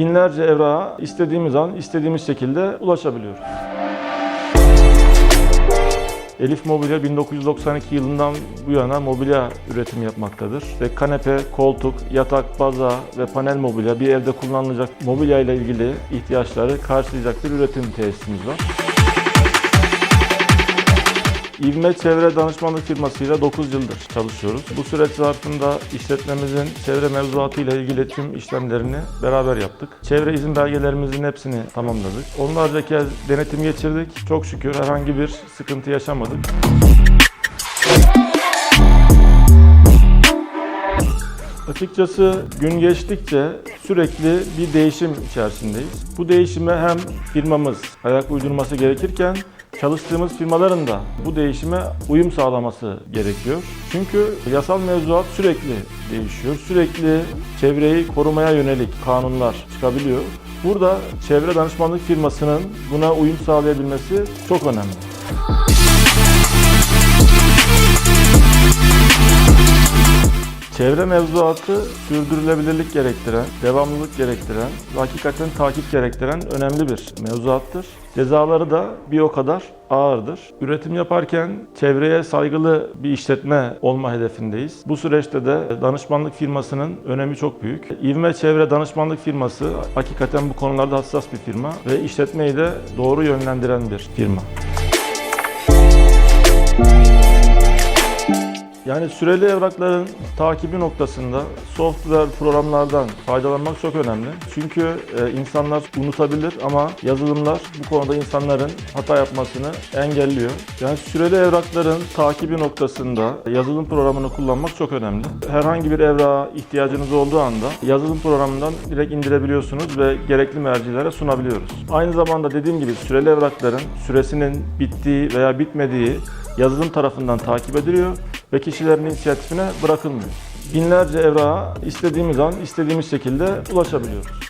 binlerce evrağa istediğimiz an, istediğimiz şekilde ulaşabiliyoruz. Elif Mobilya 1992 yılından bu yana mobilya üretimi yapmaktadır. Ve kanepe, koltuk, yatak, baza ve panel mobilya bir evde kullanılacak mobilya ile ilgili ihtiyaçları karşılayacak bir üretim tesisimiz var. İvme Çevre Danışmanlık firmasıyla 9 yıldır çalışıyoruz. Bu süreç zarfında işletmemizin çevre mevzuatı ile ilgili tüm işlemlerini beraber yaptık. Çevre izin belgelerimizin hepsini tamamladık. Onlarca kez denetim geçirdik. Çok şükür herhangi bir sıkıntı yaşamadık. Açıkçası gün geçtikçe sürekli bir değişim içerisindeyiz. Bu değişime hem firmamız ayak uydurması gerekirken çalıştığımız firmaların da bu değişime uyum sağlaması gerekiyor. Çünkü yasal mevzuat sürekli değişiyor. Sürekli çevreyi korumaya yönelik kanunlar çıkabiliyor. Burada çevre danışmanlık firmasının buna uyum sağlayabilmesi çok önemli. Çevre mevzuatı sürdürülebilirlik gerektiren, devamlılık gerektiren hakikaten takip gerektiren önemli bir mevzuattır. Cezaları da bir o kadar ağırdır. Üretim yaparken çevreye saygılı bir işletme olma hedefindeyiz. Bu süreçte de danışmanlık firmasının önemi çok büyük. İvme Çevre Danışmanlık firması hakikaten bu konularda hassas bir firma ve işletmeyi de doğru yönlendiren bir firma. Yani süreli evrakların takibi noktasında software programlardan faydalanmak çok önemli. Çünkü e, insanlar unutabilir ama yazılımlar bu konuda insanların hata yapmasını engelliyor. Yani süreli evrakların takibi noktasında yazılım programını kullanmak çok önemli. Herhangi bir evrağa ihtiyacınız olduğu anda yazılım programından direkt indirebiliyorsunuz ve gerekli mercilere sunabiliyoruz. Aynı zamanda dediğim gibi süreli evrakların süresinin bittiği veya bitmediği yazılım tarafından takip ediliyor ve kişilerin inisiyatifine bırakılmıyor. Binlerce evrağa istediğimiz an istediğimiz şekilde ulaşabiliyoruz.